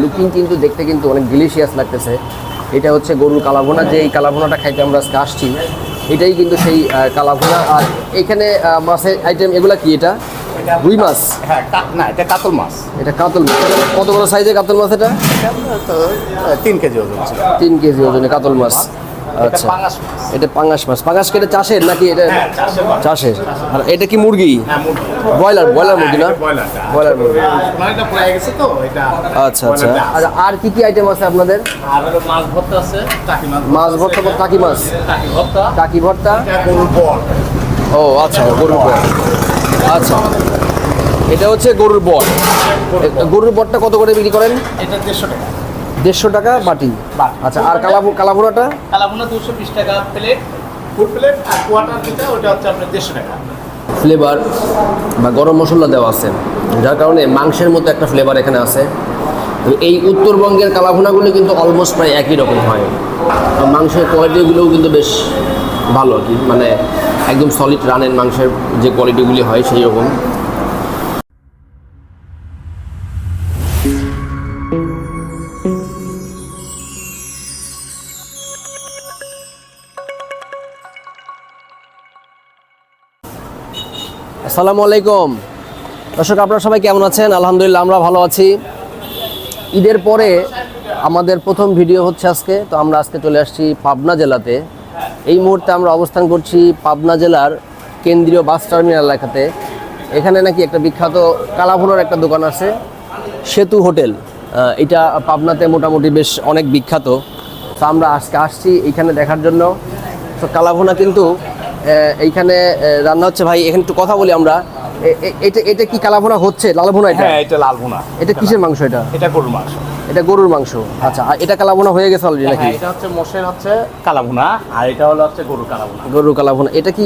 Looking কিন্তু দেখতে কিন্তু অনেক ডিলিশিয়াস লাগতেছে। এটা হচ্ছে গরুর কালাভোনা যে এই কালাভোনাটা খাইতে আমরা আজকে আসছি এটাই কিন্তু সেই কালাভোনা। আর এখানে মাছের আইটেম এগুলা কি এটা? রুই মাছ? হ্যাঁ না এটা কাতল মাছ। এটা কাতল মাছ। কত বড় সাইজের কাতল মাছ এটা? তিন কেজি ওজন তিন কেজি ওজনে কাতল মাছ। আচ্ছা। এটা পাঙ্গাস মাছ। পাঙ্গাস কেটে চাষের নাকি এটা হ্যাঁ, চাষের আর এটা কি মুরগি? হ্যাঁ ব্রয়লার ব্রয়লার মুরগি না? হ্যাঁ। ব্রয়লার মুরগি। এটা আচ্ছা আচ্ছা। আর কি কি আইটেম আছে আপনাদের? মাছ ভর্তা আছে মাছ ভর্তা টাকি মাছ? টাকি ভর্তা। ও আচ্ছা গরুর বট আচ্ছা। এটা হচ্ছে গরুর বট গরুর বটটা কত করে বিক্রি করেন? এটা দেড়শো টাকা। দেড়শো টাকা বাটি। আচ্ছা আর কালাবু কালাভুনাটা? কালাভুনা দুশো বিশ টাকা প্লেট ফুল প্লেট আর কোয়াটার যেটা ওটা হচ্ছে আপনার দেড়শো টাকা। ফ্লেভার বা গরম মশলা দেওয়া আছে। যার কারণে মাংসের মতো একটা ফ্লেভার এখানে আছে। তো এই উত্তরবঙ্গের কালাভুনাগুলো কিন্তু অলমোস্ট প্রায় একই রকম হয়। মাংসের কোয়ালিটিগুলোও কিন্তু বেশ ভালো আর কি। মানে একদম সলিড রানের মাংসের যে কোয়ালিটিগুলি হয় সেই রকম। আসসালামু আলাইকুম। দর্শক, আপনারা সবাই কেমন আছেন? আলহামদুলিল্লাহ, আমরা ভালো আছি। ঈদের পরে আমাদের প্রথম ভিডিও হচ্ছে আজকে, তো আমরা আজকে চলে আসছি পাবনা জেলাতে। এই মুহূর্তে আমরা অবস্থান করছি পাবনা জেলার কেন্দ্রীয় বাস টার্মিনাল এলাকাতে। এখানে নাকি একটা বিখ্যাত কালাভুনার একটা দোকান আছে, সেতু হোটেল। এটা পাবনাতে মোটামুটি বেশ অনেক বিখ্যাত। তো আমরা আজকে আসছি এখানে দেখার জন্য। তো কালাভুনা কিন্তু এইখানে রান্না হচ্ছে ভাই এখানে একটু কথা বলি আমরা। এটা এটা কি কালাভুনা হচ্ছে? লালভুনা এটা? হ্যাঁ এটা লাল ভুনা এটা কিসের মাংস এটা? এটা গরুর মাংস। এটা গরুর মাংস। আচ্ছা আর এটা কালাভুনা হয়ে গেছে অলরেডি নাকি? হ্যাঁ এটা হচ্ছে মোষের হচ্ছে কালাভুনা আর এটা হলো হচ্ছে গরুর কালাভুনা। গরুর কালাভুনা। এটা কি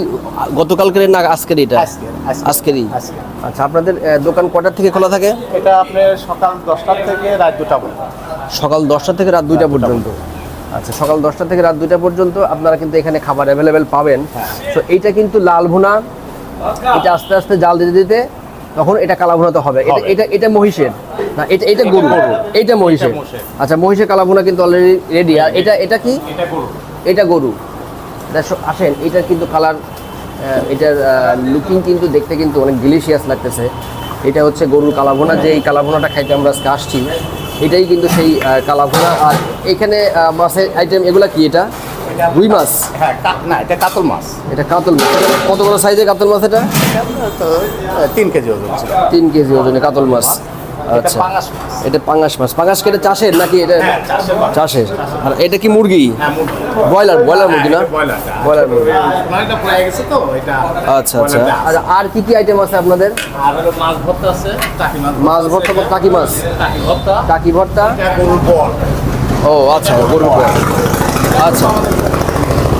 গতকালকের না আজকের এটা? আজকের, আজকের। আজকেরই? আচ্ছা আপনাদের দোকান কটার থেকে খোলা থাকে? এটা আপনার সকাল দশটার থেকে রাত দুটা পর্যন্ত। সকাল দশটা থেকে রাত দুইটা পর্যন্ত। আচ্ছা সকাল দশটা থেকে রাত দুইটা পর্যন্ত আপনারা কিন্তু এখানে খাবার অ্যাভেলেবেল পাবেন। তো এইটা কিন্তু লাল ভুনা। এটা আস্তে আস্তে জাল দিতে দিতে তখন এটা কালা ভুনাতে হবে। এটা। এটা এটা মহিষের। না এটা এটা গরু। এইটা মহিষের। আচ্ছা মহিষের কালা ভুনা কিন্তু অলরেডি রেডি আর এটা এটা কি? এটা গরু। এটা গরু। আসেন এটার কিন্তু কালার এটার লুকিং কিন্তু দেখতে কিন্তু অনেক ডিলিশিয়াস লাগতেছে। এটা হচ্ছে গরুর কালাভোনা যে এই কালাভোনাটা খাইতে আমরা আজকে আসছি এটাই কিন্তু সেই কালা কালাভোনা আর এখানে মাছের আইটেম এগুলা কি এটা? রুই মাছ? হ্যাঁ না এটা কাতল মাছ। এটা কাতল মাছ। কত বড় সাইজের কাতল মাছ এটা? তিন কেজি ওজন তিন কেজি ওজনে কাতল মাছ। আচ্ছা। এটা পাঙ্গাস মাছ। পাঙ্গাস কেটে চাষের নাকি এটা হ্যাঁ চাষের আর এটা কি মুরগি? হ্যাঁ ব্রয়লার ব্রয়লার মুরগি না? হ্যাঁ। ব্রয়লার মুরগি। তো এটা আচ্ছা আচ্ছা। আর আর কি কি আইটেম আছে আপনাদের? মাছ ভর্তা আছে মাছ ভর্তা টাকি মাছ? টাকি ভর্তা। ও আচ্ছা গরুর বট আচ্ছা।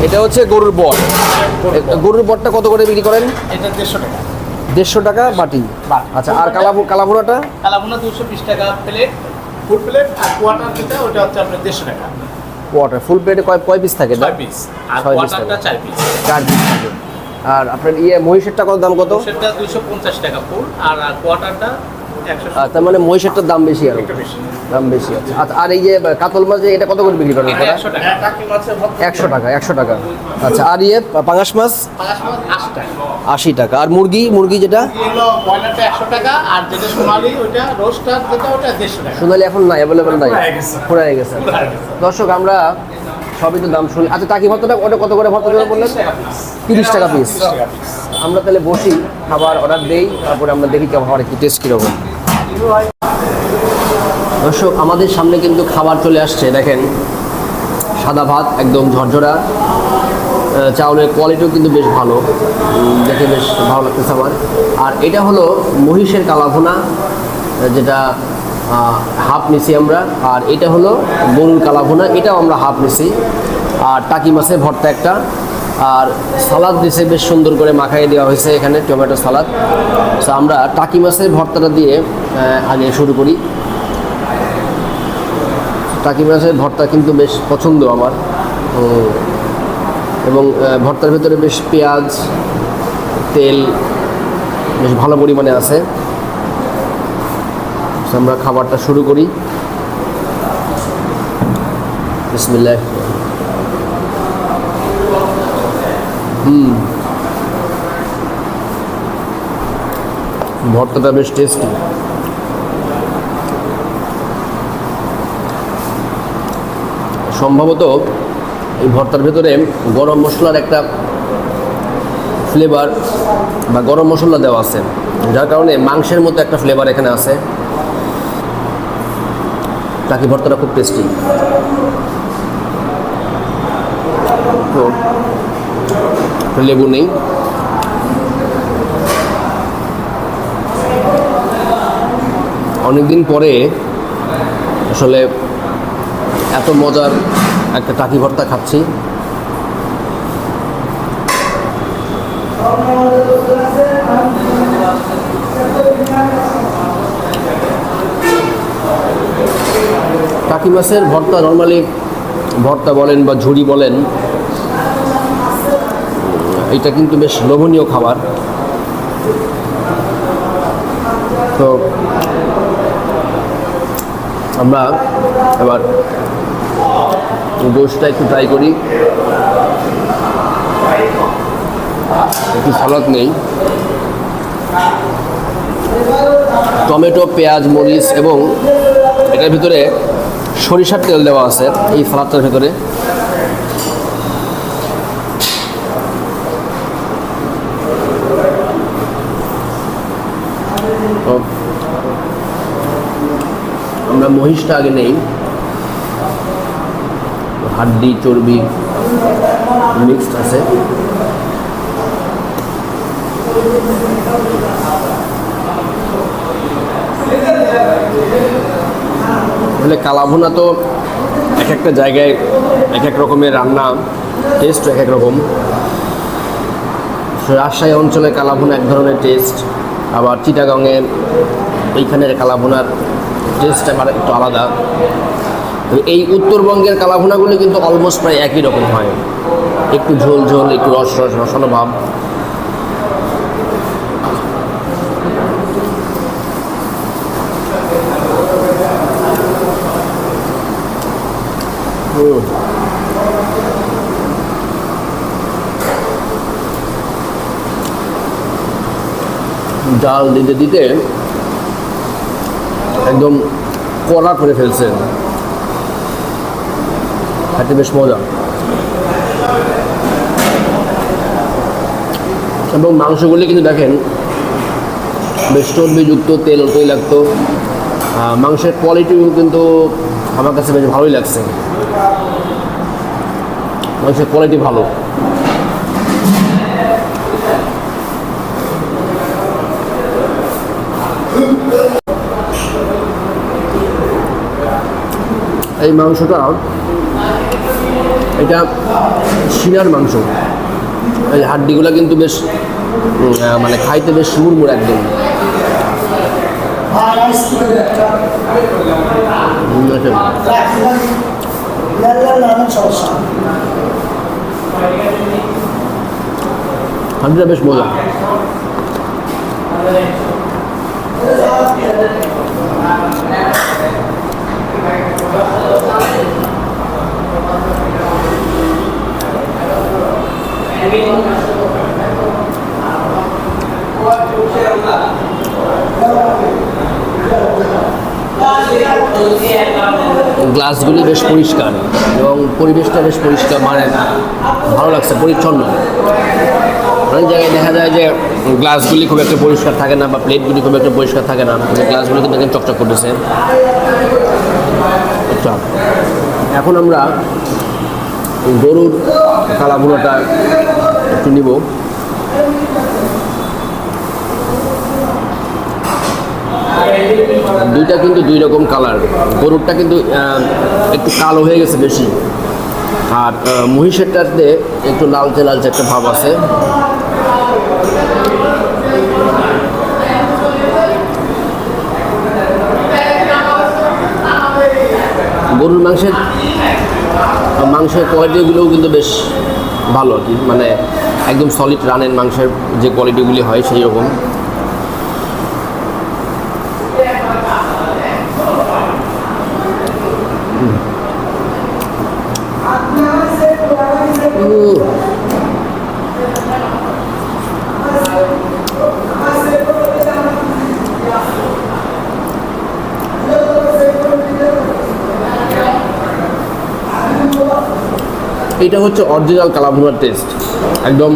এটা হচ্ছে গরুর বট গরুর বটটা কত করে বিক্রি করেন? এটা দেড়শো টাকা। দেড়শো টাকা বাটি। আচ্ছা আর কালাবু কালাবুড়াটা কালাবুড়া দুশো বিশ টাকা প্লেট ফুল প্লেট আর কোয়াটার যেটা ওটা হচ্ছে আপনার দেড়শো টাকা। কোয়াটার ফুল প্লেটে কয় কয় পিস থাকে? ছয় পিস আর কোয়াটারটা চার পিস চার পিস থাকে। আর আপনার ইয়ে মহিষেরটা কত দাম কত? সেটা দুশো পঞ্চাশ টাকা ফুল আর কোয়াটারটা তার মানে মহিষেরটার দাম বেশি আর দাম বেশি। আছে আচ্ছা আর এই যে কাতল মাছ যে এটা কত করে বিক্রি করেন আপনারা? একশো টাকা। একশো টাকা আচ্ছা আর ইয়ে পাঙাশ মাছ? আশি টাকা। আর মুরগি মুরগি যেটা? সোনালি এখন নাই অ্যাভেলেবেল নাই। ফুরায় গেছে। গেছে। দর্শক আমরা সবই তো দাম শুনি। আচ্ছা টাকি ভর্তাটা ওটা কত করে ভর্তা করে বললেন? তিরিশ টাকা পিস আমরা তাহলে বসি খাবার অর্ডার দেই তারপরে আমরা দেখি কেমন খাবার কি টেস্ট কীরকম দর্শক, আমাদের সামনে কিন্তু খাবার চলে আসছে। দেখেন, সাদা ভাত, একদম ঝরঝরা। চাউলের কোয়ালিটিও কিন্তু বেশ ভালো। দেখে বেশ ভালো লাগতেছে আমার। আর এটা হলো মহিষের কালাভুনা, যেটা হাফ নিছি আমরা। আর এটা হলো গরুর কালাভুনা, এটাও আমরা হাফ নিছি। আর টাকি মাছের ভর্তা একটা। আর সালাদ দিছে, বেশ সুন্দর করে মাখাই দেওয়া হয়েছে এখানে, টমেটো সালাদ। তো আমরা টাকি মাছের ভর্তাটা দিয়ে আগে শুরু করি। টাকি মাছের ভর্তা কিন্তু বেশ পছন্দ আমার। এবং ভর্তার ভেতরে বেশ পেঁয়াজ, তেল বেশ ভালো পরিমাণে আছে। আমরা খাবারটা শুরু করি। বিসমিল্লাহ। হুম। ভর্তাটা বেশ টেস্টি সম্ভবত এই ভর্তার ভেতরে গরম মশলার একটা ফ্লেভার বা গরম মশলা দেওয়া আছে। যার কারণে মাংসের মতো একটা ফ্লেভার এখানে আছে। টাকি ভর্তাটা খুব টেস্টি তো লেবু নেই। অনেকদিন পরে আসলে এত মজার একটা টাকি ভর্তা খাচ্ছি। টাকি মাছের ভর্তা নর্মালি ভর্তা বলেন বা ঝুড়ি বলেন এটা কিন্তু বেশ লোভনীয় খাবার। তো আমরা এবার গোশটা একটু ট্রাই করি। একটু সালাদ নেই। টমেটো, পেঁয়াজ, মরিচ এবং এটার ভিতরে সরিষার তেল দেওয়া আছে, এই সালাদটার ভিতরে। মহিষটা আগে নেই। হাড্ডি, চর্বি মিক্সড আছে। আসলে কালাভুনা তো এক একটা জায়গায় এক এক রকমের রান্না টেস্ট এক এক রকম। রাজশাহী অঞ্চলে কালাভুনা এক ধরনের টেস্ট আবার চিটাগাংয়ে ওইখানের কালাভুনার টেস্ট আবার একটু আলাদা। তো এই উত্তরবঙ্গের কালাভুনাগুলো কিন্তু অলমোস্ট প্রায় একই রকম হয়। একটু ঝোল ঝোল, একটু রস রস রসালো ভাব। ডাল দিতে দিতে একদম কড়া করে ফেলছেন খেতে বেশ মজা। এবং মাংসগুলি কিন্তু দেখেন, বেশ চর্বিযুক্ত তেল তৈলাক্ত মাংসের কোয়ালিটিও কিন্তু আমার কাছে বেশ ভালোই লাগছে। মাংসের কোয়ালিটি ভালো। এই মাংসটা, এটা শিনার মাংস। এই হাড্ডিগুলো কিন্তু বেশ মানে খাইতে বেশ মুড়মুড় একদম। হাড্ডিটা বেশ মজা। গ্লাসগুলি বেশ পরিষ্কার এবং পরিবেশটা বেশ পরিষ্কার মানে ভালো লাগছে, পরিচ্ছন্ন। অনেক জায়গায় দেখা যায় যে গ্লাসগুলি খুব একটা পরিষ্কার থাকে না বা প্লেটগুলি খুব একটা পরিষ্কার থাকে না। গ্লাসগুলি কিন্তু চকচক করতেছে। আচ্ছা এখন আমরা গরুর কালাভুনাটা একটু নিব। দুইটা কিন্তু দুই রকম কালার গরুরটা কিন্তু একটু কালো হয়ে গেছে বেশি। আর মহিষেরটাতে একটু লালচে লালচে একটা ভাব আছে। গরুর মাংসের মাংসের কোয়ালিটিগুলোও কিন্তু বেশ ভালো আর কি মানে একদম সলিড রানের মাংসের যে কোয়ালিটিগুলি হয় সেই রকম Ooh. এটা হচ্ছে অরিজিনাল কালাভুনার টেস্ট একদম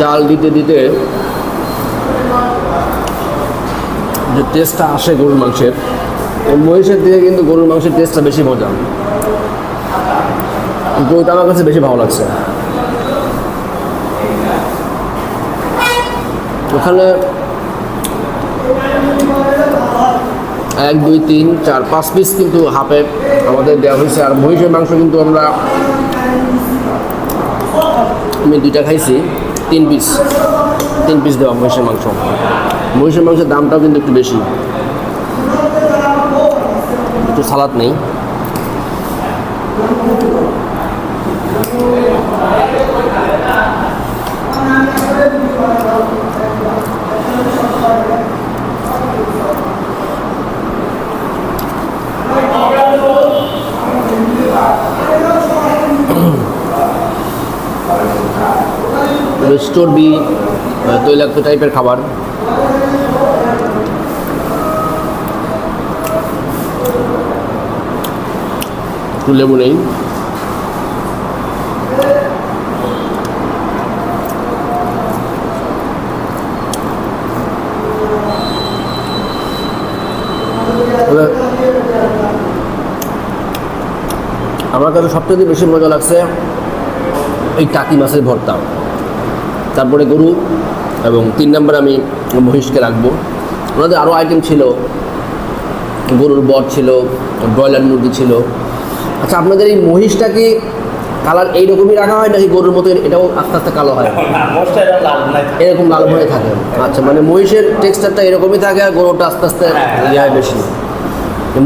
জাল দিতে দিতে যে টেস্টটা আসে গরুর মাংসের মহিষের দিকে কিন্তু গরুর মাংসের টেস্টটা বেশি মজা। ওইটা আমার কাছে বেশি ভালো লাগছে। ওখানে এক, দুই, তিন, চার, পাঁচ পিস কিন্তু হাফে আমাদের দেওয়া হয়েছে। আর মহিষের মাংস কিন্তু আমরা আমি দুইটা খাইছি, তিন পিস তিন পিস দেওয়া মহিষের মাংস। মহিষের মাংসের দামটাও কিন্তু একটু বেশি। একটু সালাদ নেই বেশ চর্বি তৈলাক্ত টাইপের খাবার। একটু লেবু নেই। আমার কাছে সবথেকে বেশি মজা লাগছে এই টাকি মাছের ভর্তা। তারপরে গরু এবং তিন নম্বর আমি মহিষকে রাখব। ওনাদের আরও আইটেম ছিল গরুর বট ছিল ব্রয়লার মুরগি ছিল। আচ্ছা আপনাদের এই মহিষটা কি কালার এইরকমই রাখা হয় নাকি গরুর মতো এটাও আস্তে আস্তে কালো হয়? এরকম লাল হয়ে থাকে। আচ্ছা মানে মহিষের টেক্সচারটা এরকমই থাকে আর গরুটা আস্তে আস্তে ইয়ে হয়। বেশি।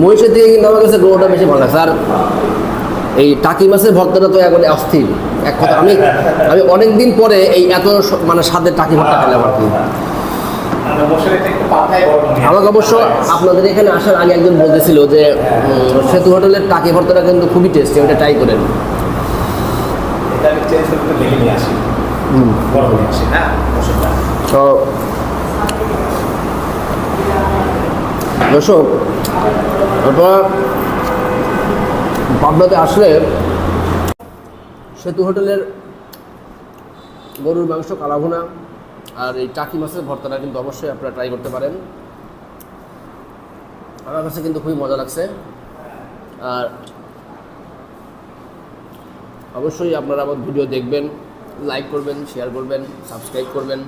মহিষের থেকে কিন্তু আমার কাছে গরুটা বেশি ভালো লাগে। আর এই টাকি মাছের ভক্তটা তো একবারে অস্থির। এক কথা আমি আমি অনেক দিন পরে এই এত মানে স্বাদের টাকি ভর্তা খেলাম আর কি। আমাকে অবশ্য আপনাদের এখানে আসার আগে একজন বলতেছিল যে সেতু হোটেলের টাকি ভর্তাটা কিন্তু খুবই টেস্টি ওটা ট্রাই করেন দর্শক আপনারা পাবনাতে আসলে সেতু হোটেলের গরুর মাংস, কালাভুনা আর এই টাকি মাছের ভর্তাটা কিন্তু অবশ্যই আপনারা ট্রাই করতে পারেন। আমার কাছে কিন্তু খুবই মজা লাগছে। আর অবশ্যই আপনারা আমার ভিডিও দেখবেন লাইক করবেন শেয়ার করবেন সাবস্ক্রাইব করবেন।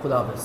খুদা হাফেজ।